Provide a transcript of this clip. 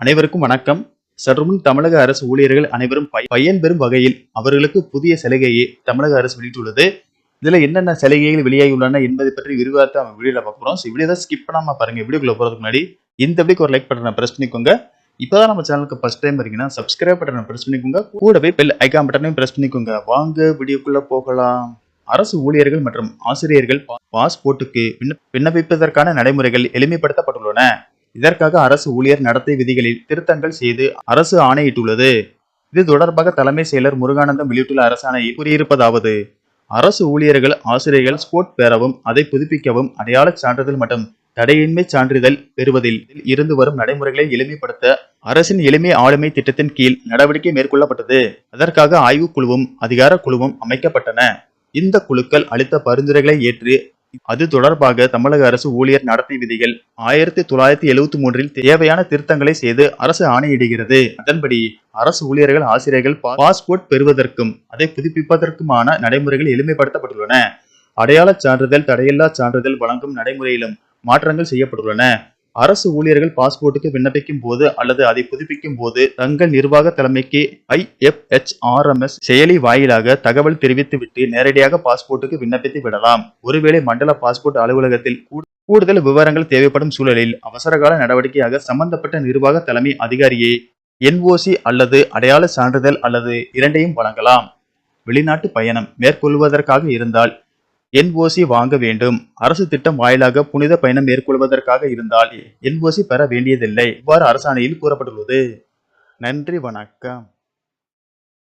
அனைவருக்கும் வணக்கம். சற்றுமுன் தமிழக அரசு ஊழியர்கள் அனைவரும் பய- பயன்பெறும் வகையில் அவர்களுக்கு புதிய சலுகையை தமிழக அரசு வெளியிட்டுள்ளது. இதுல என்னென்ன சலுகைகள் வெளியாகியுள்ளன என்பதை பற்றி விரிவாக நம்ம வீடியோல பார்க்குறோம் ஸோ வீடியோ ஸ்கிப் பண்ணாம பாருங்க. வீடியோக்குள்ள போறதுக்கு முன்னாடி இந்த வீடியோக்கு ஒரு லைக் பட்டனை பிரஸ் பண்ணிக்கோங்க. இப்போதான் நம்ம சேனலுக்கு ஃபர்ஸ்ட் டைம் இருக்கீங்கன்னா சப்ஸ்கிரைப் பட்டனை பிரஸ் பண்ணிக்கோங்க. கூடவே பெல் ஐகான் பட்டனையும் பிரஸ் பண்ணிக்கோங்க. வாங்க வீடியோக்குள்ள போகலாம். அரசு ஊழியர்கள் மற்றும் ஆசிரியர்கள் பாஸ்போர்ட்டுக்கு விண்ணப்பிப்பதற்கான நடைமுறைகள் எளிமைப்படுத்தப்பட்டுள்ளன. இதற்காக அரசு ஊழியர் நடத்தை விதிகளில் திருத்தங்கள் செய்து அரசு ஆணையிட்டுள்ளது. இது தொடர்பாக தலைமை செயலர் முருகானந்தம் வெளியிட்டுள்ள அரசாணையில் கூறியிருப்பதாவது அரசு ஊழியர்கள் ஆசிரியர்கள் ஸ்போர்ட் பெறவும் அதை புதுப்பிக்கவும் அடையாளச் சான்றிதழ் மற்றும் தடையின்மை சான்றிதழ் பெறுவதில் இருந்து வரும் நடைமுறைகளை எளிமைப்படுத்த அரசின் எளிமை ஆளுமை திட்டத்தின் கீழ் நடவடிக்கை மேற்கொள்ளப்பட்டது. அதற்காக ஆய்வுக் குழுவும் அதிகார குழுவும் அமைக்கப்பட்டன. இந்த குழுக்கள் அளித்த பரிந்துரைகளை ஏற்று அது தொடர்பாக தமிழக அரசு ஊழியர் நடத்தை விதிகள் ஆயிரத்தி தொள்ளாயிரத்தி எழுவத்தி மூன்றில் தேவையான திருத்தங்களை செய்து அரசு ஆணையிடுகிறது. அதன்படி அரசு ஊழியர்கள் ஆசிரியர்கள் பாஸ்போர்ட் பெறுவதற்கும் அதை புதுப்பிப்பதற்குமான நடைமுறைகள் எளிமைப்படுத்தப்பட்டுள்ளன. அடையாளச் சான்றிதழ் தடையில்லா சான்றிதழ் வழங்கும் நடைமுறையிலும் மாற்றங்கள் செய்யப்பட்டுள்ளன. அரசு ஊழியர்கள் பாஸ்போர்ட்டுக்கு விண்ணப்பிக்கும் போது அல்லது அதை புதுப்பிக்கும் போது தங்கள் நிர்வாக தலைமைக்கு ஐஎஃப்ஹெச்ஆர்எம்எஸ் செயலி வாயிலாக தகவல் தெரிவித்துவிட்டு நேரடியாக பாஸ்போர்ட்டுக்கு விண்ணப்பித்து விடலாம். ஒருவேளை மண்டல பாஸ்போர்ட் அலுவலகத்தில் கூடுதல் விவரங்கள் தேவைப்படும் சூழலில் அவசரகால நடவடிக்கையாக சம்பந்தப்பட்ட நிர்வாக தலைமை அதிகாரியை என்ஓசி அல்லது அடையாள சான்றிதழ் அல்லது இரண்டையும் வழங்கலாம். வெளிநாட்டு பயணம் மேற்கொள்வதற்காக இருந்தால் என்ஓசி வாங்க வேண்டும். அரசு திட்டம் வாயிலாக புனித பயணம் மேற்கொள்வதற்காக இருந்தால் என்ஓசி பெற வேண்டியதில்லை. இவ்வாறு அரசாணையில் கூறப்பட்டுள்ளது. நன்றி வணக்கம்.